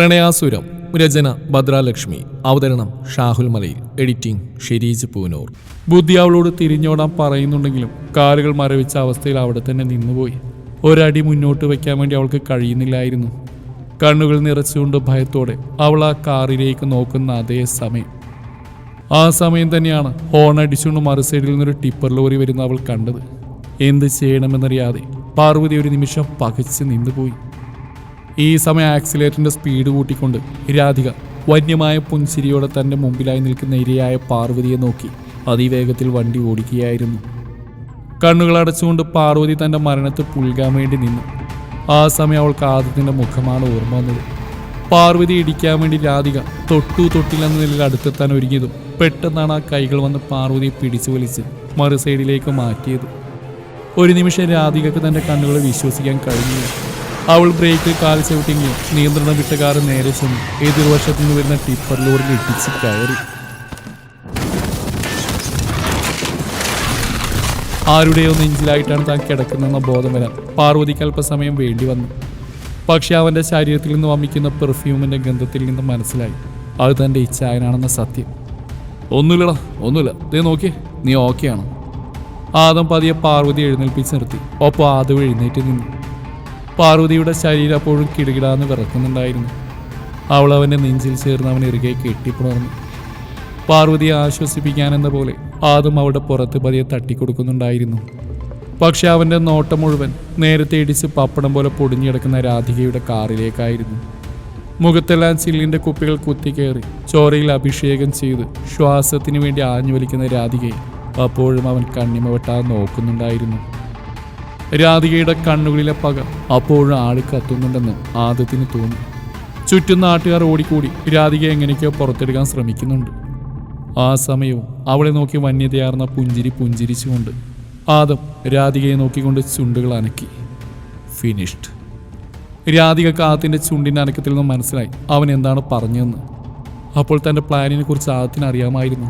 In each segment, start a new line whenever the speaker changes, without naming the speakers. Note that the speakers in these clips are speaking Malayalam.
പ്രണയാസുരം രചന ഭദ്രാലക്ഷ്മി അവതരണം ഷാഹുൽ മലയിൽ എഡിറ്റിംഗ് ഷെരീജ് പൂനൂർ. ബുദ്ധി അവളോട് തിരിഞ്ഞോടാൻ പറയുന്നുണ്ടെങ്കിലും കാലുകൾ മരവിച്ച അവസ്ഥയിൽ അവിടെ തന്നെ നിന്നുപോയി. ഒരടി മുന്നോട്ട് വയ്ക്കാൻ വേണ്ടി അവൾക്ക് കഴിയുന്നില്ലായിരുന്നു. കണ്ണുകൾ നിറച്ചുകൊണ്ട് ഭയത്തോടെ അവൾ ആ കാറിലേക്ക് നോക്കുന്ന അതേ സമയം. ആ സമയം തന്നെയാണ് ഹോൺ അടിച്ചുകൊണ്ട് മറു സൈഡിൽ നിന്നൊരു ടിപ്പർ ലോറി വരുന്ന അവൾ കണ്ടത്. എന്ത് ചെയ്യണമെന്നറിയാതെ പാർവതി ഒരു നിമിഷം പകച്ച് നിന്നുപോയി. ഈ സമയം ആക്സിലേറ്ററിന്റെ സ്പീഡ് കൂട്ടിക്കൊണ്ട് രാധിക വന്യമായ പുൻസിരിയോടെ തന്റെ മുമ്പിലായി നിൽക്കുന്ന ഇരയായ പാർവതിയെ നോക്കി. അതിവേഗത്തിൽ വണ്ടി ഓടിക്കുകയായിരുന്നു. കണ്ണുകൾ അടച്ചുകൊണ്ട് പാർവതി തന്റെ മരണത്തെ പുൽകാൻ വേണ്ടി നിന്നു. ആ സമയം അവൾക്ക് ആദ്യത്തിന്റെ മുഖമാണ് ഓർമ്മ വന്നത്. പാർവതി ഇടിക്കാൻ വേണ്ടി രാധിക തൊട്ടു തൊട്ടില്ലെന്ന നിലയിൽ അടുത്തെത്താൻ ഒരുങ്ങിയതും പെട്ടെന്നാണ് ആ കൈകൾ വന്ന് പാർവതിയെ പിടിച്ചു വലിച്ച് മറു സൈഡിലേക്ക് മാറ്റിയത്. ഒരു നിമിഷം രാധികക്ക് തന്റെ കണ്ണുകളെ വിശ്വസിക്കാൻ കഴിഞ്ഞില്ല. അവൾ ബ്രേക്കിൽ കാൽ ചവിട്ടിങ്ങി. നിയന്ത്രണം വിട്ട നേരെ ചെന്ന്. എതിർവശത്തു നിന്ന് വരുന്ന ടിപ്പർ ലോറിൽ ഇടിച്ച് കയറി. ആരുടെയോ നെഞ്ചിലായിട്ടാണ് താൻ കിടക്കുന്നതെന്ന ബോധം വരാൻ പാർവതിക്ക് അല്പസമയം വേണ്ടി വന്നു. പക്ഷെ അവന്റെ ശരീരത്തിൽ നിന്ന് വമിക്കുന്ന പെർഫ്യൂമിന്റെ ഗന്ധത്തിൽ നിന്ന് മനസ്സിലായി. അത് തന്റെ ഇച്ഛായനാണെന്ന സത്യം. ഒന്നുമില്ലടാ ഒന്നുമില്ല. ദേ നോക്കിയേ നീ ഓക്കെയാണ് ആദം പതിയെ പാർവതി എഴുന്നേൽപ്പിച്ച് നിർത്തി. ഒപ്പം ആദവ് എഴുന്നേറ്റ് നിന്നു. പാർവതിയുടെ ശരീരം അപ്പോഴും കിടുകിടാന്ന് വിറക്കുന്നുണ്ടായിരുന്നു. അവൾ അവന്റെ നെഞ്ചിൽ ചേർന്ന് അവൻ ഇറുകെ കെട്ടിപ്പുണർന്നു. പാർവതിയെ ആശ്വസിപ്പിക്കാനെന്ന പോലെ ആദം അവളുടെ പുറത്ത് പതിയെ തട്ടിക്കൊടുക്കുന്നുണ്ടായിരുന്നു. പക്ഷെ അവന്റെ നോട്ടം മുഴുവൻ നേരത്തെ ഇടിച്ച് പപ്പടം പോലെ പൊടിഞ്ഞിടക്കുന്ന രാധികയുടെ കാറിലേക്കായിരുന്നു. മുഖത്തെല്ലാം ചില്ലിന്റെ കുപ്പികൾ കുത്തിക്കയറി ചോരയിൽ അഭിഷേകം ചെയ്ത് ശ്വാസത്തിന് വേണ്ടി ആഞ്ഞു വലിക്കുന്ന രാധികയെ അപ്പോഴും അവൻ കണ്ണിമ വെട്ടാൻ നോക്കുന്നുണ്ടായിരുന്നു. രാധികയുടെ കണ്ണുകളിലെ പക അപ്പോഴും ആളി കത്തുന്നുണ്ടെന്ന് ആദ്യത്തിന് തോന്നി. ചുറ്റും നാട്ടുകാർ ഓടിക്കൂടി രാധിക എങ്ങനെയൊക്കെയോ പുറത്തെടുക്കാൻ ശ്രമിക്കുന്നുണ്ട്. ആ സമയവും അവളെ നോക്കി വന്യതയാർന്ന പുഞ്ചിരി പുഞ്ചിരിച്ചുകൊണ്ട് ആദം രാധികയെ നോക്കിക്കൊണ്ട് ചുണ്ടുകൾ അനക്കി. ഫിനിഷ്ഡ് രാധിക കാത്തിന്റെ ചുണ്ടിന്റെ അനക്കത്തിൽ നിന്ന് മനസ്സിലായി അവൻ എന്താണ് പറഞ്ഞതെന്ന്. അപ്പോൾ തന്റെ പ്ലാനിനെ കുറിച്ച് ആദത്തിന് അറിയാമായിരുന്നു.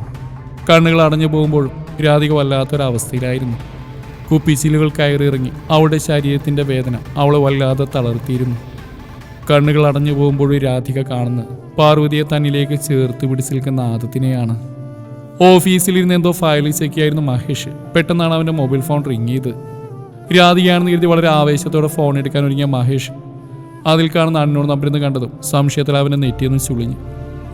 കണ്ണുകൾ അടഞ്ഞു പോകുമ്പോഴും രാധിക വല്ലാത്തൊരവസ്ഥയിലായിരുന്നു. കുപ്പിച്ചിലുകൾ കയറിയിറങ്ങി. അവളുടെ ശരീരത്തിന്റെ വേദന അവളെ വല്ലാതെ തളർത്തിയിരുന്നു. കണ്ണുകൾ അടഞ്ഞു പോകുമ്പോഴും രാധിക കാണുന്നത് പാർവതിയെ തന്നിലേക്ക് ചേർത്ത് പിടിച്ച് നിൽക്കുന്ന ആദത്തിനെയാണ് ഓഫീസിലിരുന്ന് എന്തോ ഫയൽ ചെക്കിയായിരുന്നു മഹേഷ്. പെട്ടെന്നാണ് അവന്റെ മൊബൈൽ ഫോൺ റിങ് ചെയ്ത്. രാധികയാണെന്ന് കരുതി വളരെ ആവേശത്തോടെ ഫോൺ എടുക്കാൻ ഒരുങ്ങിയ മഹേഷ് അതിൽ കാണുന്ന അണ്ണൂർ നമ്പരിന്ന് കണ്ടതും സംശയത്തിൽ അവനെ നെറ്റിയെന്ന് ചുളിഞ്ഞു.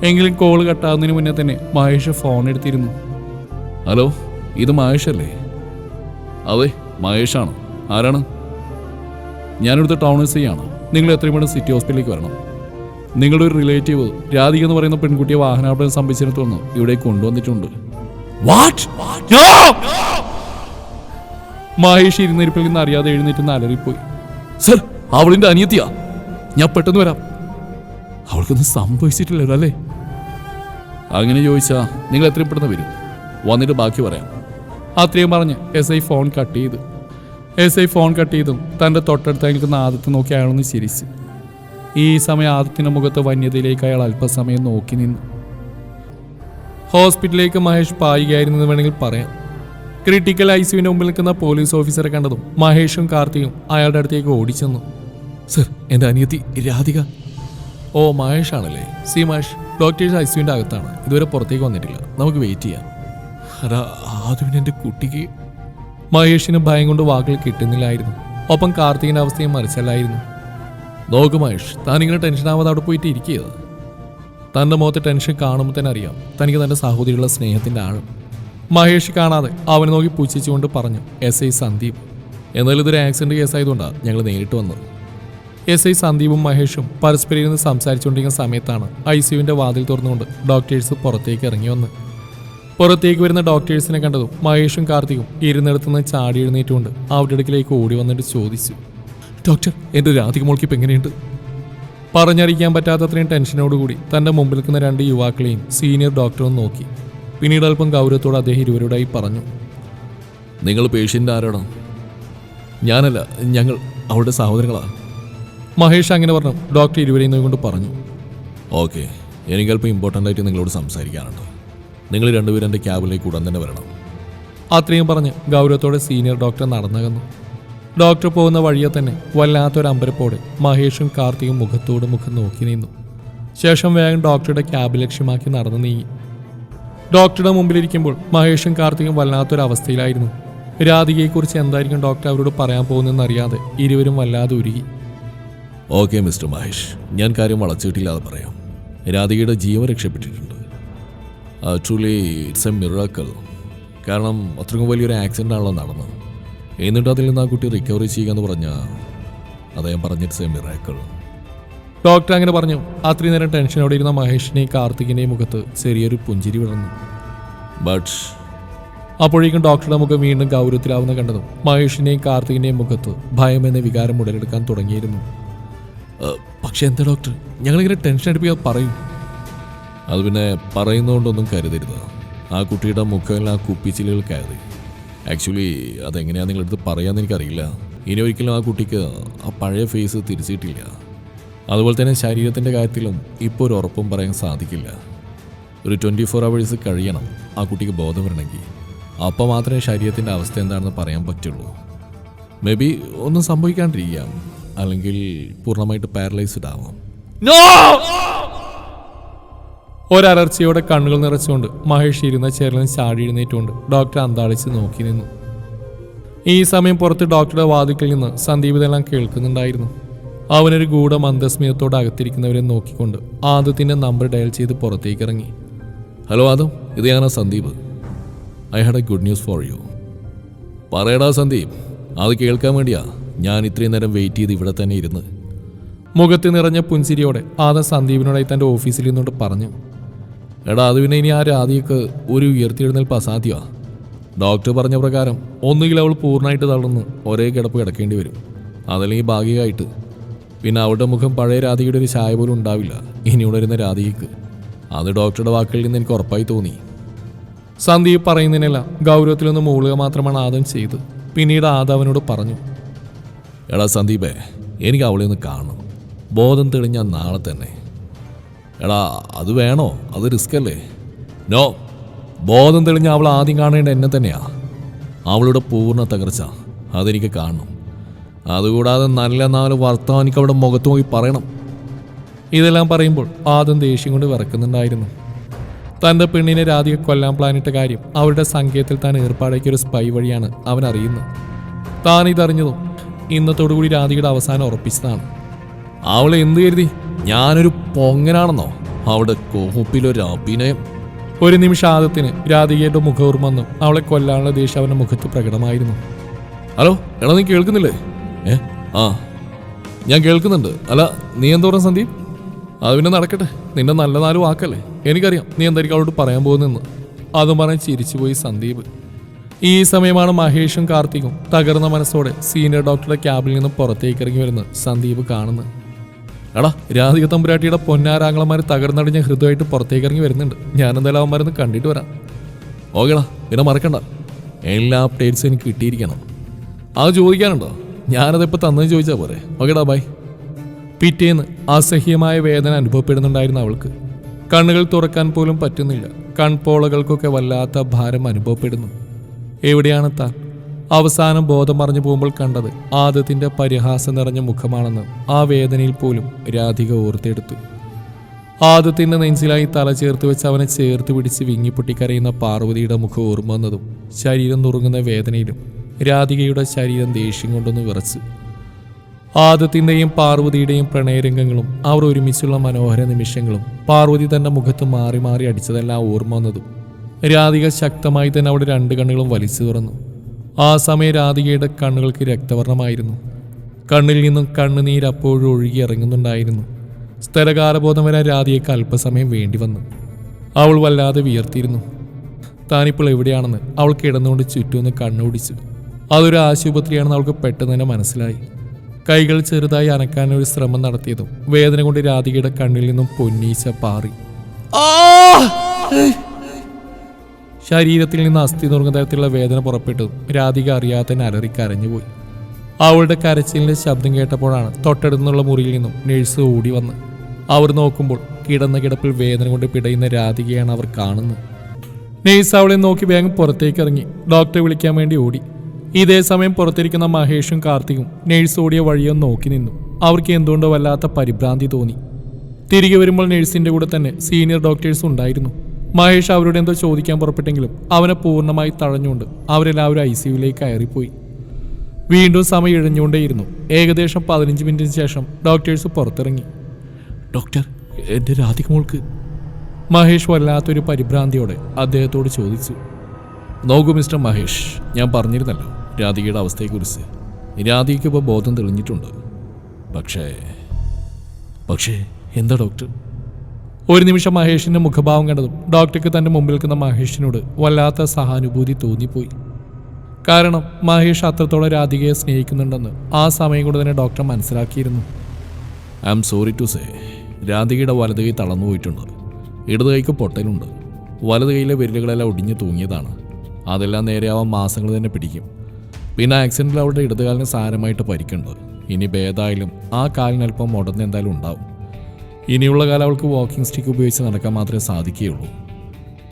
എങ്കിലും കോൾ കട്ടാവുന്നതിന് മുന്നേ തന്നെ മഹേഷ് ഫോൺ എടുത്തിരുന്നു. ഹലോ ഇത് മഹേഷ് അല്ലേ അതെ മഹേഷാണ്? ആരാണ്? ഞാനിവിടുത്തെ ടൗൺ എസ് നിങ്ങൾ എത്രയും പെട്ടെന്ന് സിറ്റി ഹോസ്പിറ്റലിലേക്ക് വരണം. നിങ്ങളുടെ ഒരു റിലേറ്റീവ് രാധിക എന്ന് പറയുന്ന പെൺകുട്ടിയെ വാഹനാപകടം സംഭവിച്ചിടത്തുനിന്ന് ഇവിടെ കൊണ്ടുവന്നിട്ടുണ്ട്. മഹേഷ് ഇരുന്നിരിപ്പിൽ നിന്ന് അറിയാതെ എഴുന്നേറ്റ് അലറിപ്പോയി. സർ അവളിന്റെ അനിയത്തിയാ. ഞാൻ പെട്ടെന്ന് വരാം. അവൾക്കൊന്നും സംഭവിച്ചിട്ടില്ലല്ലോ അല്ലേ? അങ്ങനെ ചോദിച്ചാ നിങ്ങൾ എത്രയും പെട്ടെന്ന് വരും. വന്നിട്ട് ബാക്കി പറയാം. അത്രയും പറഞ്ഞ് എസ് ഐ ഫോൺ കട്ട് ചെയ്തു. എസ് ഐ ഫോൺ കട്ട് ചെയ്തും തന്റെ തൊട്ടടുത്ത് നിൽക്കുന്ന ആദത്ത് നോക്കി അയാളൊന്ന് ചിരിച്ചു. ഈ സമയം ആദത്തിന്റെ മുഖത്ത് വന്യതയിലേക്ക് അയാൾ അല്പസമയം നോക്കി നിന്നു. ഹോസ്പിറ്റലിലേക്ക് മഹേഷ് പായുകയായിരുന്നെന്ന് വേണമെങ്കിൽ പറയാം. ക്രിട്ടിക്കൽ ഐ സിയുവിന്റെ മുമ്പിൽ നിൽക്കുന്ന പോലീസ് ഓഫീസറെ കണ്ടതും മഹേഷും കാർത്തിയും അയാളുടെ അടുത്തേക്ക് ഓടിച്ചെന്നു. സർ എന്റെ അനിയത്തി രാധിക. ഓ മഹേഷ് ആണല്ലേ സി മഹേഷ്. ഡോക്ടേഴ്സ് ഐ സിയുവിന്റെ അകത്താണ്. ഇതുവരെ പുറത്തേക്ക് വന്നിട്ടില്ല. നമുക്ക് വെയിറ്റ് ചെയ്യാം. ആദ്യം എന്റെ കുട്ടിക്ക് മഹേഷിന് ഭയം കൊണ്ട് വാക്കുകൾ കിട്ടുന്നില്ലായിരുന്നു. ഒപ്പം കാർത്തികിന്റെ അവസ്ഥയും മറിച്ചല്ലായിരുന്നു. നോക്ക് മഹേഷ് താനിങ്ങനെ ടെൻഷൻ ആവാതെ അവിടെ പോയിട്ട് ഇരിക്കുക തന്റെ മുഖത്തെ ടെൻഷൻ കാണുമ്പോൾ തന്നെ അറിയാം തനിക്ക് തന്റെ സഹോദരിയുള്ള സ്നേഹത്തിന്റെ ആഴം. മഹേഷ് കാണാതെ അവനെ നോക്കി പുച്ഛിച്ചുകൊണ്ട് പറഞ്ഞു എസ് ഐ സന്ദീപ്. എന്നാലും ഇതൊരു ആക്സിഡന്റ് കേസായതുകൊണ്ടാണ് ഞങ്ങൾ നേരിട്ട് വന്നത്. എസ് ഐ സന്ദീപും മഹേഷും പരസ്പരം ഇരുന്ന് സംസാരിച്ചുകൊണ്ടിരിക്കുന്ന സമയത്താണ് ഐ സിയുവിന്റെ വാതിൽ തുറന്നുകൊണ്ട് ഡോക്ടേഴ്സ് പുറത്തേക്ക് ഇറങ്ങി വന്ന് പുറത്തേക്ക് വരുന്ന ഡോക്ടേഴ്സിനെ കണ്ടതും മഹേഷും കാർത്തികും ഇരുന്നിടത്തുനിന്ന് ചാടി എഴുന്നേറ്റുകൊണ്ട് അവരുടെ അടുക്കിലേക്ക് ഓടി വന്നിട്ട് ചോദിച്ചു ഡോക്ടർ എന്റെ രാധിക മോൾക്ക് ഇപ്പം എങ്ങനെയുണ്ട്? പറഞ്ഞറിയിക്കാൻ പറ്റാത്തത്രയും ടെൻഷനോടുകൂടി തന്റെ മുമ്പിൽ നിൽക്കുന്ന രണ്ട് യുവാക്കളെയും സീനിയർ ഡോക്ടറും നോക്കി. പിന്നീട് അല്പം ഗൗരവത്തോട് അദ്ദേഹം ഇരുവരോടായി പറഞ്ഞു നിങ്ങൾ പേഷ്യന്റ് ആരാണോ? ഞാനല്ല ഞങ്ങൾ അവളുടെ സഹോദരങ്ങളാണ് മഹേഷ് അങ്ങനെ പറഞ്ഞു ഡോക്ടർ ഇരുവരെയും കൊണ്ട് പറഞ്ഞു ഓക്കെ എനിക്ക് അല്പം ഇമ്പോർട്ടന്റ് ആയിട്ട് നിങ്ങളോട് സംസാരിക്കാനുണ്ട്? നിങ്ങൾ രണ്ടുപേരും എന്റെ ക്യാബിലേക്ക് ഉടൻ തന്നെ വരണം. അത്രയും പറഞ്ഞ് ഗൗരവത്തോടെ സീനിയർ ഡോക്ടർ നടന്നകന്നു. ഡോക്ടർ പോകുന്ന വഴിയെ തന്നെ വല്ലാത്തൊരു അമ്പരപ്പോടെ മഹേഷും കാർത്തിയും മുഖത്തോട് മുഖം നോക്കി നിന്നു. ശേഷം വേഗം ഡോക്ടറുടെ ക്യാബ് ലക്ഷ്യമാക്കി നടന്നു നീങ്ങി. ഡോക്ടറുടെ മുമ്പിലിരിക്കുമ്പോൾ മഹേഷും കാർത്തികും വല്ലാത്തൊരവസ്ഥയിലായിരുന്നു രാധികയെക്കുറിച്ച് എന്തായിരിക്കും ഡോക്ടർ അവരോട് പറയാൻ പോകുന്നതെന്ന് അറിയാതെ ഇരുവരും വല്ലാതെ ഉരുകി.
Okay mister Mahesh. ഞാൻ കാര്യം വളച്ചിട്ടില്ലാതെ പറയാം. രാധികയുടെ ജീവൻ രക്ഷപ്പെട്ടിട്ടുണ്ട്. ട്രൂലി ഇറ്റ്സ് എ മിറാക്കൾ കാരണം അത്രയും വലിയൊരു ആക്സിഡന്റ് ആണല്ലോ നടന്നത്. എന്നിട്ട് അതിൽ നിന്ന് ആ കുട്ടി റിക്കവറി ചെയ്യുക എന്ന് പറഞ്ഞാൽ അദ്ദേഹം പറഞ്ഞ ഇറ്റ്സ് എ മിറാക്കൾ
ഡോക്ടർ അങ്ങനെ പറഞ്ഞു. അത്രയും നേരം ടെൻഷനോടെ ഇരുന്ന മഹേഷിനെയും കാർത്തികിന്റെയും മുഖത്ത് ചെറിയൊരു പുഞ്ചിരി വിടർന്നു.
ബട്ട്
അപ്പോഴേക്കും ഡോക്ടറുടെ മുഖം വീണ്ടും ഗൗരവത്തിലാവുന്ന കണ്ടതും മഹേഷിനെയും കാർത്തികിന്റെയും മുഖത്ത് ഭയം എന്ന വികാരം ഉടലെടുക്കാൻ തുടങ്ങിയിരുന്നു.
പക്ഷെ എന്താ ഡോക്ടർ ഞങ്ങളിങ്ങനെ ടെൻഷൻ എടുപ്പിക്കാൻ പറയും. അത് പിന്നെ പറയുന്നതുകൊണ്ടൊന്നും കരുതരുത്. ആ കുട്ടിയുടെ മുഖം ആ കുപ്പിച്ചിലുകൾ കയറി. ആക്ച്വലി അതെങ്ങനെയാണ് നിങ്ങളടുത്ത് പറയാമെന്ന് എനിക്കറിയില്ല. ഇനി ഒരിക്കലും ആ കുട്ടിക്ക് ആ പഴയ ഫേസ് തിരിച്ചിട്ടില്ല. അതുപോലെ തന്നെ ശരീരത്തിന്റെ കാര്യത്തിലും ഇപ്പോൾ ഒരു ഉറപ്പും പറയാൻ സാധിക്കില്ല. ഒരു ട്വന്റി ഫോർ അവേഴ്സ് കഴിയണം ആ കുട്ടിക്ക് ബോധം വരണമെങ്കിൽ. അപ്പോൾ മാത്രമേ ശരീരത്തിന്റെ അവസ്ഥ എന്താണെന്ന് പറയാൻ പറ്റുള്ളൂ. മേ ബി ഒന്നും സംഭവിക്കാണ്ടിരിക്കാം. അല്ലെങ്കിൽ പൂർണമായിട്ട് പാരലൈസ്ഡ് ആവാം.
ഒരലർച്ചയോടെ കണ്ണുകൾ നിറച്ചുകൊണ്ട് മഹേഷ് ഇരുന്ന ചേരലിന് ചാടി എഴുന്നേറ്റുകൊണ്ട് ഡോക്ടർ അന്താളിച്ച് നോക്കി നിന്നു. ഈ സമയം പുറത്ത് ഡോക്ടറുടെ വാതിക്കൽ നിന്ന് സന്ദീപ് ഇതെല്ലാം കേൾക്കുന്നുണ്ടായിരുന്നു. അവനൊരു ഗൂഢ മന്ദസ്മിതത്തോടെ അകത്തിരിക്കുന്നവരെ നോക്കിക്കൊണ്ട് ആദ്യത്തിന്റെ നമ്പർ ഡയൽ ചെയ്ത് പുറത്തേക്ക് ഇറങ്ങി.
Hello Adam. ഇത് ഞാനാ Sandeep. I had a good news for you. പറയടാ സന്ദീപ്. അത് കേൾക്കാൻ വേണ്ടിയാ. ഞാൻ ഇത്രയും നേരം വെയിറ്റ് ചെയ്ത് ഇവിടെ തന്നെ ഇരുന്ന്.
മുഖത്ത് നിറഞ്ഞ പുഞ്ചിരിയോടെ ആദം സന്ദീപിനോടായി തന്റെ ഓഫീസിൽ നിന്നോട് പറഞ്ഞു.
എടാ അത് പിന്നെ ഇനി ആ രാധികക്ക് ഒരു ഉയർത്തിയെഴുന്നേൽപ്പ് അസാധ്യമാണ് ഡോക്ടർ പറഞ്ഞ പ്രകാരം ഒന്നുകിൽ അവൾ പൂർണമായിട്ട് തളർന്ന് ഒരേ കിടപ്പ് കിടക്കേണ്ടി വരും. അതല്ലെങ്കിൽ ഭാഗികമായിട്ട്. പിന്നെ അവളുടെ മുഖം പഴയ രാധികയുടെ ഒരു ചായ പോലും ഉണ്ടാവില്ല. ഇനി ഉണരുന്ന രാധികക്ക്. അത് ഡോക്ടറുടെ വാക്കുകളിൽ നിന്ന് എനിക്ക് ഉറപ്പായി തോന്നി.
സന്ദീപ് പറയുന്നതിനെല്ലാം ഗൗരവത്തിലൊന്ന് മൂളുക മാത്രമാണ് ആദം ചെയ്ത് പിന്നീട് ആദം അവനോട് പറഞ്ഞു
എടാ സന്ദീപേ എനിക്ക് അവളെ ഒന്ന് കാണണം. ബോധം തെളിഞ്ഞ നാളെ തന്നെ. എടാ അത് വേണോ? അത് റിസ്ക് അല്ലേ നോ ബോധം തെളിഞ്ഞ അവൾ ആദ്യം കാണേണ്ട എന്നെ തന്നെയാ. അവളുടെ പൂർണ തകർച്ച അതെനിക്ക് കാണണം. അതുകൂടാതെ നല്ല നാല് വർത്തമാനം എനിക്ക് അവിടെ മുഖത്ത് നോക്കി പറയണം.
ഇതെല്ലാം പറയുമ്പോൾ ആദ്യം ദേഷ്യം കൊണ്ട് വിറക്കുന്നുണ്ടായിരുന്നു. തന്റെ പെണ്ണിനെ രാധിക കൊല്ലാൻ പ്ലാനിട്ട കാര്യം അവരുടെ സങ്കേതത്തിൽ താൻ ഏർപ്പാടാക്കിയ ഒരു സ്പൈ വഴിയാണ് അവൻ അറിയുന്നത്. താൻ ഇതറിഞ്ഞതും ഇന്നത്തോടുകൂടി രാധികയുടെ അവസാനം ഉറപ്പിച്ചതാണ്.
അവൾ എന്ത് കരുതി? ഞാനൊരു പൊങ്ങനാണെന്നോ? അവിടെ കോപ്പിലൊരു അഭിനയം.
ഒരു നിമിഷം ആദത്തിന് രാധികയുടെ മുഖോർമെന്നും അവളെ കൊല്ലാനുള്ള ദേഷ്യം അവന്റെ മുഖത്ത് പ്രകടമായിരുന്നു.
ഹലോ എടാ നീ കേൾക്കുന്നില്ലേ? ഏ ആ. ഞാൻ കേൾക്കുന്നുണ്ട്. അല്ല നീ എന്തോരം സന്ദീപ്?
അത് പിന്നെ നടക്കട്ടെ. നിന്റെ നല്ല നാല് വാക്കല്ലേ? എനിക്കറിയാം നീ എന്തായിരിക്കും അവളോട് പറയാൻ പോകുന്നെന്ന് അതും പറഞ്ഞ് ചിരിച്ചുപോയി സന്ദീപ്. ഈ സമയമാണ് മഹേഷും കാർത്തികും തകർന്ന മനസ്സോടെ സീനിയർ ഡോക്ടറുടെ ക്യാബിൽ നിന്ന് പുറത്തേക്ക് ഇറങ്ങി വരുന്നത് സന്ദീപ് കാണുന്നത്. എടാ രാധിക തമ്പുരാട്ടിയുടെ പൊന്നാരാങ്ങളമാര് തകർന്നടിഞ്ഞ ഹൃദയമായിട്ട് പുറത്തേക്ക് ഇറങ്ങി വരുന്നുണ്ട്. ഞാൻ എന്തായാലും അവന്മാരൊന്ന് കണ്ടിട്ട് വരാം.
ഓക്കേടാ പിന്നെ മറക്കണ്ട. എല്ലാ അപ്ഡേറ്റ്സും എനിക്ക് കിട്ടിയിരിക്കണം.
അത് ചോദിക്കാനുണ്ടോ? ഞാനതിപ്പോൾ തന്നെന്ന് ചോദിച്ചാൽ പോരെ. ഓക്കേടാ ബൈ പിറ്റേന്ന് അസഹ്യമായ വേദന അനുഭവപ്പെടുന്നുണ്ടായിരുന്നു അവൾക്ക്. കണ്ണുകൾ തുറക്കാൻ പോലും പറ്റുന്നില്ല. കൺപോളകൾക്കൊക്കെ വല്ലാത്ത ഭാരം അനുഭവപ്പെടുന്നു. എവിടെയാണ് താൻ? അവസാനം ബോധം മറിഞ്ഞു പോകുമ്പോൾ കണ്ടത് ആദത്തിന്റെ പരിഹാസം നിറഞ്ഞ മുഖമാണെന്ന് ആ വേദനയിൽ പോലും രാധിക ഓർത്തെടുത്തു. ആദത്തിന്റെ നെഞ്ചിലായി തല ചേർത്ത് വെച്ച് അവനെ ചേർത്ത് പിടിച്ച് വിങ്ങിപ്പൊട്ടിക്കരയുന്ന പാർവതിയുടെ മുഖം ഓർമ്മ വന്നതും ശരീരം നുറുങ്ങുന്ന വേദനയിലും രാധികയുടെ ശരീരം ദേഷ്യം കൊണ്ടൊന്ന് വിറച്ചു. ആദത്തിന്റെയും പാർവതിയുടെയും പ്രണയരംഗങ്ങളും അവർ ഒരുമിച്ചുള്ള മനോഹര നിമിഷങ്ങളും പാർവതി തന്റെ മുഖത്ത് മാറി മാറി അടിച്ചതെല്ലാം ഓർമ്മ വന്നതും രാധിക ശക്തമായി തന്നെ അവിടെ രണ്ട് കണ്ണുകളും വലിച്ചു തുറന്നു. ആ സമയം രാധികയുടെ കണ്ണുകൾക്ക് രക്തവർണമായിരുന്നു കണ്ണിൽ നിന്നും കണ്ണുനീർ അപ്പോഴും ഒഴുകി ഇറങ്ങുന്നുണ്ടായിരുന്നു. സ്ഥലകാലബോധം വരാൻ രാധികയ്ക്ക് അല്പസമയം വേണ്ടി വന്നു. അവൾ വല്ലാതെ വിയർത്തിയിരുന്നു. താനിപ്പോൾ എവിടെയാണെന്ന്? അവൾ കിടന്നുകൊണ്ട് ചുറ്റുമെന്ന് കണ്ണുപിടിച്ചു അതൊരു ആശുപത്രിയാണെന്ന് അവൾക്ക് പെട്ടെന്ന് തന്നെ മനസ്സിലായി. കൈകൾ ചെറുതായി അനക്കാനൊരു ശ്രമം നടത്തിയതും വേദന കൊണ്ട് രാധികയുടെ കണ്ണിൽ നിന്നും പൊന്നീച്ച പാറി. ശരീരത്തിൽ നിന്ന് അസ്ഥി നുറുങ്ങുന്ന തരത്തിലുള്ള വേദന പുറപ്പെട്ടു. രാധിക അറിയാതെ തന്നെ അലറി കരഞ്ഞുപോയി അവളുടെ കരച്ചിലിന്റെ ശബ്ദം കേട്ടപ്പോഴാണ് തൊട്ടടുത്തുള്ള മുറിയിൽ നിന്നും നഴ്സ് ഓടി വന്ന്. അവർ നോക്കുമ്പോൾ കിടന്ന കിടപ്പിൽ വേദന കൊണ്ട് പിടയുന്ന രാധികയാണ് അവർ കാണുന്നത്. നേഴ്സ് അവളെ നോക്കി വേഗം പുറത്തേക്ക് ഇറങ്ങി. ഡോക്ടറെ വിളിക്കാൻ വേണ്ടി ഓടി. ഇതേ സമയം പുറത്തിരിക്കുന്ന മഹേഷും കാർത്തികും നേഴ്സ് ഓടിയ വഴിയോ നോക്കി നിന്നു. അവർക്ക് എന്തുകൊണ്ടോ വല്ലാത്ത പരിഭ്രാന്തി തോന്നി. തിരികെ വരുമ്പോൾ നഴ്സിന്റെ കൂടെ തന്നെ സീനിയർ ഡോക്ടേഴ്സ് ഉണ്ടായിരുന്നു. മഹേഷ് അവരോട് എന്തോ ചോദിക്കാൻ പുറപ്പെട്ടെങ്കിലും അവനെ പൂർണമായി തഴഞ്ഞുകൊണ്ട് അവരെല്ലാവരും ഐ സിയുലേക്ക് കയറിപ്പോയി. വീണ്ടും സമയം ഇഴഞ്ഞുകൊണ്ടേയിരുന്നു. ഏകദേശം പതിനഞ്ച് മിനിറ്റിന് ശേഷം ഡോക്ടേഴ്സ് പുറത്തിറങ്ങി.
ഡോക്ടർ എന്റെ രാധിക മോൾക്ക്
മഹേഷ് വല്ലാത്തൊരു പരിഭ്രാന്തിയോടെ അദ്ദേഹത്തോട് ചോദിച്ചു.
നോക്കൂ മിസ്റ്റർ മഹേഷ് ഞാൻ പറഞ്ഞിരുന്നല്ലോ രാധികയുടെ അവസ്ഥയെക്കുറിച്ച്. രാധികയ്ക്ക് ഇപ്പോൾ ബോധം തെളിഞ്ഞിട്ടുണ്ട്. പക്ഷേ പക്ഷേ എന്താ ഡോക്ടർ?
ഒരു നിമിഷം മഹേഷിന്റെ മുഖഭാവം കണ്ടതും ഡോക്ടർക്ക് തന്റെ മുമ്പിൽ നിൽക്കുന്ന മഹേഷിനോട് വല്ലാത്ത സഹാനുഭൂതി തോന്നിപ്പോയി. കാരണം മഹേഷ് അത്രത്തോളം രാധികയെ സ്നേഹിക്കുന്നുണ്ടെന്ന് ആ സമയം കൊണ്ട് തന്നെ ഡോക്ടർ മനസ്സിലാക്കിയിരുന്നു.
I'm sorry to say രാധികയുടെ വലത് കൈ തളർന്നു പോയിട്ടുണ്ട്. ഇടത് കൈക്ക് പൊട്ടലുണ്ട്. വലത് കൈയിലെ വിരലുകളെല്ലാം ഒടിഞ്ഞു തൂങ്ങിയതാണ്. അതെല്ലാം നേരെയാവാൻ മാസങ്ങൾ തന്നെ പിടിക്കും. പിന്നെ ആക്സിഡന്റിൽ അവളുടെ ഇടതുകാലിന് സാരമായിട്ട് പരിക്കുണ്ട്. ഇനി ഭേദമായാലും ആ കാലിനൽപ്പം എന്തായാലും ഉണ്ടാവും. ഇനിയുള്ള കാലം അവൾക്ക് വാക്കിംഗ് സ്റ്റിക്ക് ഉപയോഗിച്ച് നടക്കാൻ മാത്രമേ സാധിക്കുകയുള്ളൂ.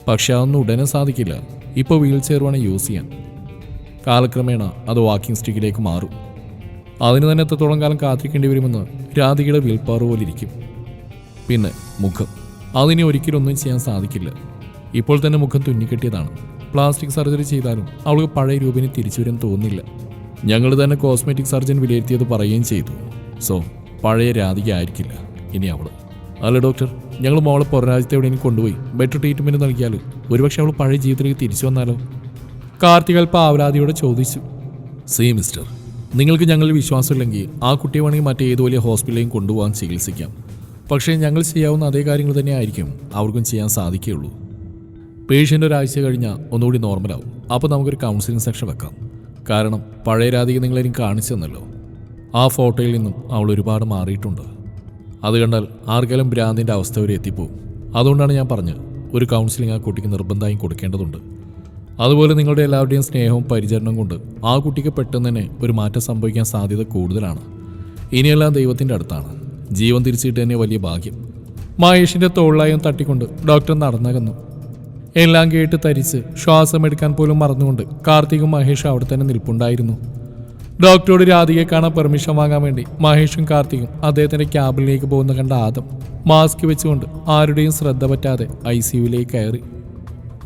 പക്ഷെ അതൊന്നും ഉടനെ സാധിക്കില്ല. ഇപ്പോൾ വീൽ ചെയർ വേണം യൂസ് ചെയ്യാൻ. കാലക്രമേണ അത് വാക്കിംഗ് സ്റ്റിക്കിലേക്ക് മാറും. അതിന് തന്നെ എത്രത്തോളം കാലം കാത്തിരിക്കേണ്ടി വരുമെന്ന് രാധികയുടെ വിൽപ്പാറ പോലെ ഇരിക്കും. പിന്നെ മുഖം. അതിനി ഒരിക്കലും ഒന്നും ചെയ്യാൻ സാധിക്കില്ല. ഇപ്പോൾ തന്നെ മുഖം തുന്നിക്കെട്ടിയതാണ്. പ്ലാസ്റ്റിക് സർജറി ചെയ്താലും അവൾക്ക് പഴയ രൂപിനെ തിരിച്ചു വരാൻ തോന്നില്ല. ഞങ്ങൾ തന്നെ കോസ്മെറ്റിക് സർജൻ വിലയിരുത്തിയത് പറയുകയും ചെയ്തു. സോ പഴയ രാധിക ആയിരിക്കില്ല ഇനി അവൾ. അല്ല ഡോക്ടർ ഞങ്ങൾ മോളെ പുറരാജ്യത്തെ എവിടെയെങ്കിലും കൊണ്ടുപോയി. ബെറ്റർ ട്രീറ്റ്മെന്റ് നൽകിയാലോ? ഒരുപക്ഷെ അവൾ പഴയ ജീവിതത്തിലേക്ക് തിരിച്ചു വന്നാലോ?
കാർത്തികൽ ആവലാതിയോടെ ചോദിച്ചു.
See mister. നിങ്ങൾക്ക് ഞങ്ങളിൽ വിശ്വാസമില്ലെങ്കിൽ ആ കുട്ടിയെ വേണമെങ്കിൽ മറ്റേത് വലിയ ഹോസ്പിറ്റലിലേയും കൊണ്ടുപോകാൻ ചികിത്സിക്കാം. പക്ഷേ ഞങ്ങൾ ചെയ്യാവുന്ന അതേ കാര്യങ്ങൾ തന്നെ ആയിരിക്കും അവർക്കും ചെയ്യാൻ സാധിക്കുകയുള്ളൂ. പേഷ്യന്റ് ഒരാഴ്ച കഴിഞ്ഞാൽ ഒന്നുകൂടി നോർമലാവും. അപ്പോൾ നമുക്കൊരു കൗൺസിലിംഗ് സെക്ഷൻ വെക്കാം. കാരണം പഴയ രാധിക നിങ്ങളെനിക്ക് കാണിച്ചു തന്നല്ലോ ആ ഫോട്ടോയിൽ നിന്നും അവൾ ഒരുപാട് മാറിയിട്ടുണ്ട്. അത് കണ്ടാൽ ആർക്കെങ്കിലും ഭ്രാന്തിന്റെ അവസ്ഥ വരെ എത്തിപ്പോവും. അതുകൊണ്ടാണ് ഞാൻ പറഞ്ഞത് ഒരു കൗൺസിലിംഗ് ആ കുട്ടിക്ക് നിർബന്ധമായും കൊടുക്കേണ്ടതുണ്ട്. അതുപോലെ നിങ്ങളുടെ എല്ലാവരുടെയും സ്നേഹവും പരിചരണവും കൊണ്ട് ആ കുട്ടിക്ക് പെട്ടെന്ന് തന്നെ ഒരു മാറ്റം സംഭവിക്കാൻ സാധ്യത കൂടുതലാണ്. ഇനിയെല്ലാം ദൈവത്തിന്റെ അടുത്താണ്. ജീവൻ തിരിച്ചിട്ട് തന്നെ വലിയ ഭാഗ്യം.
മഹേഷിന്റെ തോളിലായും തട്ടിക്കൊണ്ട് ഡോക്ടർ നടന്നകന്നു. എല്ലാം കേട്ട് തരിച്ച് ശ്വാസമെടുക്കാൻ പോലും മറന്നുകൊണ്ട് കാർത്തികും മഹേഷും അവിടെ തന്നെ നിൽപ്പുണ്ടായിരുന്നു. ഡോക്ടറോട് രാധികയെ കാണാൻ പെർമിഷൻ വാങ്ങാൻ വേണ്ടി മഹേഷും കാർത്തികും അദ്ദേഹത്തിന്റെ ക്യാബിനിലേക്ക് പോകുന്ന കണ്ട ആദം മാസ്ക് വെച്ചുകൊണ്ട് ആരുടെയും ശ്രദ്ധ പറ്റാതെ ഐ സിയുവിലേക്ക് കയറി.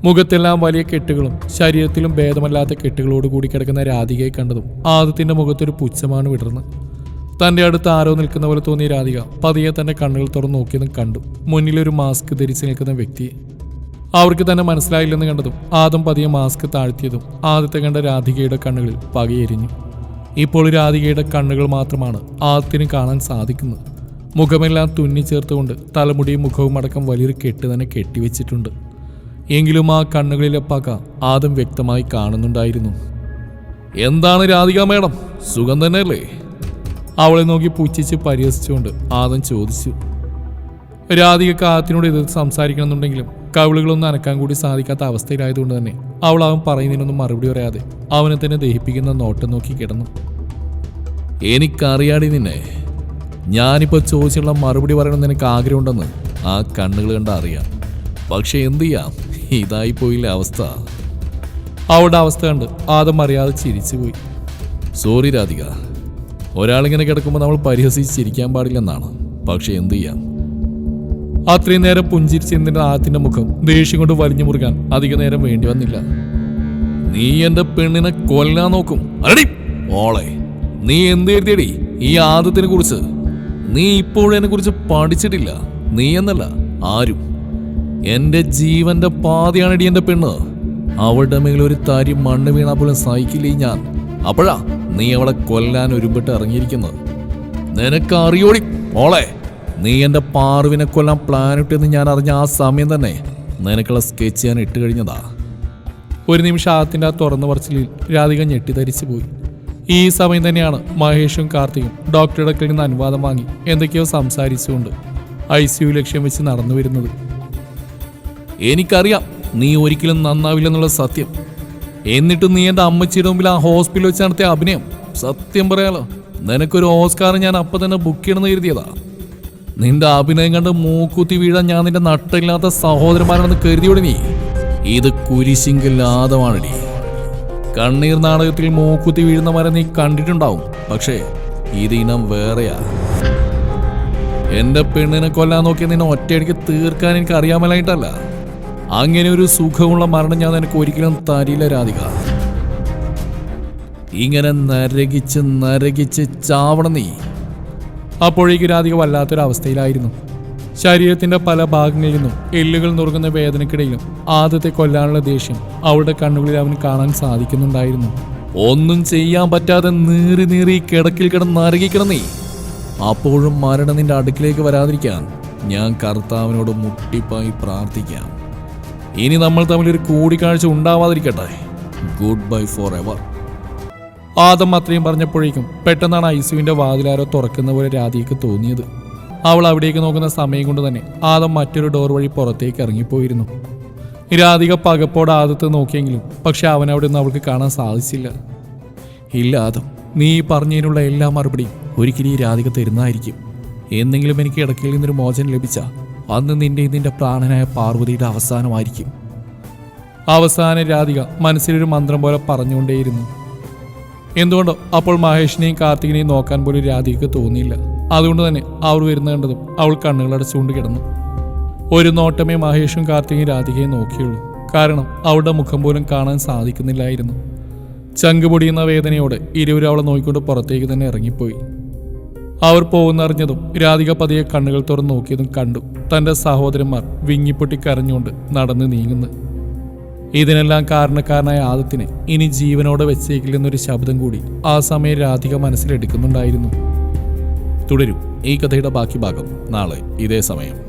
മുഖത്തെല്ലാം വലിയ കെട്ടുകളും ശരീരത്തിലും ഭേദമല്ലാത്ത കെട്ടുകളോട് കൂടി കിടക്കുന്ന രാധികയെ കണ്ടതും ആദത്തിന്റെ മുഖത്തൊരു പുച്ഛമാണ് വിടർന്ന്. തന്റെ അടുത്ത് ആരോ നിൽക്കുന്ന പോലെ തോന്നിയ രാധിക പതിയെ തന്റെ കണ്ണുകൾ തുറന്നു നോക്കിയതും കണ്ടു. മുന്നിലൊരു മാസ്ക് ധരിച്ച് നിൽക്കുന്ന വ്യക്തിയെ അവർക്ക് തന്നെ മനസ്സിലായില്ലെന്ന് കണ്ടതും ആദം പതിയെ മാസ്ക് താഴ്ത്തിയതും ആദ്യത്തെ കണ്ട രാധികയുടെ കണ്ണുകളിൽ പകയെരിഞ്ഞു. ഇപ്പോൾ രാധികയുടെ കണ്ണുകൾ മാത്രമാണ് ആദ്യത്തിന് കാണാൻ സാധിക്കുന്നത്. മുഖമെല്ലാം തുന്നി ചേർത്തുകൊണ്ട് തലമുടിയും മുഖവും അടക്കം വലിയൊരു കെട്ട് തന്നെ കെട്ടിവെച്ചിട്ടുണ്ട് എങ്കിലും ആ കണ്ണുകളിലെ പക ആദം വ്യക്തമായി കാണുന്നുണ്ടായിരുന്നു. എന്താണ് രാധിക മേഡം? സുഖം തന്നെയല്ലേ? അവളെ നോക്കി പുച്ഛിച്ച് പരിഹസിച്ചുകൊണ്ട് ആദം ചോദിച്ചു. രാധികക്ക് ആദത്തിനോട് എതിർത്ത് സംസാരിക്കണമെന്നുണ്ടെങ്കിലും കവിളുകളൊന്നും അനക്കാൻ കൂടി സാധിക്കാത്ത അവസ്ഥയിലായതുകൊണ്ട് തന്നെ അവൾ അവൻ പറയുന്നതിനൊന്നും മറുപടി പറയാതെ അവനെ തന്നെ ദഹിപ്പിക്കുന്ന നോട്ടം നോക്കി കിടന്നു. എനിക്കറിയാടി നിന്നെ. ഞാനിപ്പോൾ ചോദിച്ചുള്ള മറുപടി പറയണമെന്ന് എനിക്ക് ആഗ്രഹമുണ്ടെന്ന് ആ കണ്ണുകൾ കണ്ട അറിയാം. പക്ഷെ എന്തു ചെയ്യാം? ഇതായി പോയില്ല അവസ്ഥ. അവളുടെ അവസ്ഥ കണ്ട് ആദം അറിയാതെ ചിരിച്ചു പോയി.
സോറി രാധിക. ഒരാളിങ്ങനെ കിടക്കുമ്പോൾ നമ്മൾ പരിഹസിച്ച് ചിരിക്കാൻ പാടില്ലെന്നാണ്. പക്ഷെ എന്തു ചെയ്യാം?
അത്രയും നേരം പുഞ്ചിരിച്ചിരുന്ന ആദ്യത്തിന്റെ മുഖം? ദേഷ്യം കൊണ്ട് വലിഞ്ഞു മുറുകാൻ അധിക നേരം വേണ്ടി വന്നില്ല.
നീ എന്റെ പെണ്ണിനെ കൊല്ലാൻ നോക്കും. ഓളെ നീ എന്ത് എഴുതിയടി ഈ ആദത്തിനെ കുറിച്ച്? നീ ഇപ്പോഴും എന്നെ കുറിച്ച് പഠിച്ചിട്ടില്ല. നീ എന്നല്ല ആരും. എന്റെ ജീവന്റെ പാതിയാണടി എന്റെ പെണ്ണ്. അവളുടെ മേലെ ഒരു തരി മണ്ണ് വീണാ പോലും സഹിക്കില്ലേ ഞാൻ? അപ്പോഴാ നീ അവളെ കൊല്ലാൻ ഒരുമ്പിട്ട് ഇറങ്ങിയിരിക്കുന്നത്. നിനക്ക് അറിയോടി ഓളെ നീ എന്റെ പാറുവിനെ കൊല്ലാൻ പ്ലാൻ ഇട്ടെന്ന് ഞാൻ അറിഞ്ഞ ആ സമയം തന്നെ നിനക്കുള്ള സ്കെച്ച് ഞാൻ ഇട്ട് കഴിഞ്ഞതാ.
ഒരു നിമിഷം ആത്തിന്റെ ആ തുറന്ന പറച്ചിലിൽ രാധിക ഞെട്ടിധരിച്ചു പോയി. ഈ സമയം തന്നെയാണ് മഹേഷും കാർത്തികും ഡോക്ടറുടെ അടുക്കൽ നിന്ന് അനുവാദം വാങ്ങി എന്തൊക്കെയോ സംസാരിച്ചുകൊണ്ട് ഐ സിയു ലക്ഷ്യം വെച്ച് നടന്നു വരുന്നത്.
എനിക്കറിയാം നീ ഒരിക്കലും നന്നാവില്ലെന്നുള്ള സത്യം. എന്നിട്ട് നീ എന്റെ അമ്മച്ചിയുടെ മുമ്പിൽ ആ ഹോസ്പിറ്റലിൽ വെച്ച് നടത്തിയ അഭിനയം സത്യം പറയാലോ നിനക്കൊരു ഓസ്കാർ ഞാൻ അപ്പം തന്നെ ബുക്ക് ചെയ്യണമെന്ന് കരുതിയതാ. നിന്റെ അഭിനയം കണ്ട് മൂക്കുത്തി വീഴാൻ ഞാൻ നിന്റെ നട്ടില്ലാത്ത സഹോദരന്മാരാണെന്ന് കരുതിയോടെ നീ. ഇത് ആദമാണടി കണ്ണീർ നാടകത്തിൽ മൂക്കുത്തി വീഴുന്നവരെ നീ കണ്ടിട്ടുണ്ടാവും. പക്ഷേ ഇത് ഇനം വേറെയാ. എന്റെ പെണ്ണിനെ കൊല്ലാൻ നോക്കി നിന്നെ ഒറ്റയടിക്ക് തീർക്കാൻ എനിക്ക് അറിയാമലായിട്ടല്ല അങ്ങനെ ഒരു സുഖമുള്ള മരണം ഞാൻ നിനക്ക് ഒരിക്കലും തരില്ല രാധിക. ഇങ്ങനെ നരകിച്ച് നരകിച്ച് ചാവണം നീ.
അപ്പോഴേക്ക് രാധിക വല്ലാത്തൊരവസ്ഥയിലായിരുന്നു ശരീരത്തിന്റെ പല ഭാഗങ്ങളിൽ നിന്നും എല്ലുകൾ നുറുങ്ങുന്ന വേദനക്കിടയിലും ആദ്യത്തെ കൊല്ലാനുള്ള ദേഷ്യം അവളുടെ കണ്ണുകളിൽ അവന് കാണാൻ സാധിക്കുന്നുണ്ടായിരുന്നു.
ഒന്നും ചെയ്യാൻ പറ്റാതെ നീറി നീറി കിടക്കിൽ കിടന്ന് നരകിക്കണം അപ്പോഴും മരണം നിന്റെ അടുക്കിലേക്ക് വരാതിരിക്കാൻ ഞാൻ കർത്താവിനോട് മുട്ടിപ്പായി പ്രാർത്ഥിക്കാം. ഇനി നമ്മൾ തമ്മിൽ ഒരു കൂടിക്കാഴ്ച ഉണ്ടാവാതിരിക്കട്ടെ. Good bye forever.
ആദം അത്രയും പറഞ്ഞപ്പോഴേക്കും പെട്ടെന്നാണ് ഐസുവിന്റെ വാതിലാരോ തുറക്കുന്ന പോലെ രാധിക്ക് തോന്നിയത്. അവൾ അവിടേക്ക് നോക്കുന്ന സമയം കൊണ്ട് തന്നെ ആദം മറ്റൊരു ഡോർ വഴി പുറത്തേക്ക് ഇറങ്ങിപ്പോയിരുന്നു. രാധിക പകപ്പോടെ ആദത്ത് നോക്കിയെങ്കിലും പക്ഷെ അവൻ അവിടെ നിന്ന് അവൾക്ക് കാണാൻ സാധിച്ചില്ല. ഇല്ല ആദം. നീ പറഞ്ഞതിനുള്ള എല്ലാ മറുപടിയും ഒരിക്കലും ഈ രാധിക തരുന്നതായിരിക്കും. എന്തെങ്കിലും എനിക്ക് ഇടയ്ക്കിൽ നിന്നൊരു മോചനം ലഭിച്ച അന്ന് നിന്റെ നിന്റെ പ്രാണനായ പാർവതിയുടെ അവസാനമായിരിക്കും. അവസാന രാധിക മനസ്സിലൊരു മന്ത്രം പോലെ പറഞ്ഞുകൊണ്ടേയിരുന്നു. എന്തുകൊണ്ടോ അപ്പോൾ മഹേഷിനെയും കാർത്തികിനെയും നോക്കാൻ പോലും രാധികക്ക് തോന്നിയില്ല. അതുകൊണ്ട് തന്നെ അവർ വരുന്ന കണ്ടതും അവൾ കണ്ണുകളടച്ചുകൊണ്ട് കിടന്നു. ഒരു നോട്ടമേ മഹേഷും കാർത്തികയും രാധികയും നോക്കിയുള്ളൂ. കാരണം അവളുടെ മുഖം പോലും കാണാൻ സാധിക്കുന്നില്ലായിരുന്നു. ചങ്ക് പൊടിയുന്ന വേദനയോടെ ഇരുവരും അവളെ നോക്കിക്കൊണ്ട് പുറത്തേക്ക് തന്നെ ഇറങ്ങിപ്പോയി. അവർ പോകുന്നറിഞ്ഞതും രാധിക പതിയെ കണ്ണുകൾ തുറന്ന് നോക്കിയതും കണ്ടു. തന്റെ സഹോദരന്മാർ വിങ്ങിപ്പൊട്ടി കരഞ്ഞുകൊണ്ട് നടന്ന് നീങ്ങുന്നു. ഇതിനെല്ലാം കാരണക്കാരനായ ആദത്തിനെ ഇനി ജീവനോടെ വെച്ചേക്കില്ലെന്നൊരു ശബ്ദം കൂടി ആ സമയം രാധിക മനസ്സിലെടുക്കുന്നുണ്ടായിരുന്നു തുടരും ഈ കഥയുടെ ബാക്കി ഭാഗം നാളെ ഇതേ സമയം.